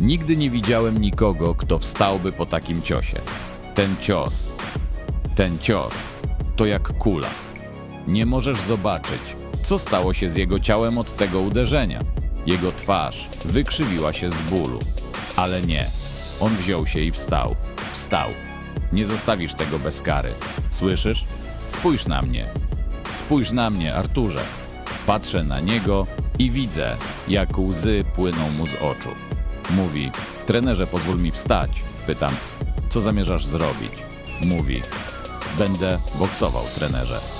Nigdy nie widziałem nikogo, kto wstałby po takim ciosie. Ten cios, ten cios to jak kula. Nie możesz zobaczyć, co stało się z jego ciałem od tego uderzenia. Jego twarz wykrzywiła się z bólu. Ale nie. On wziął się i wstał. Wstał. Nie zostawisz tego bez kary. Słyszysz? Spójrz na mnie. Spójrz na mnie, Arturze. Patrzę na niego i widzę, jak łzy płyną mu z oczu. Mówi: Trenerze, pozwól mi wstać. Pytam: Co zamierzasz zrobić? Mówi: Będę boksował, trenerze.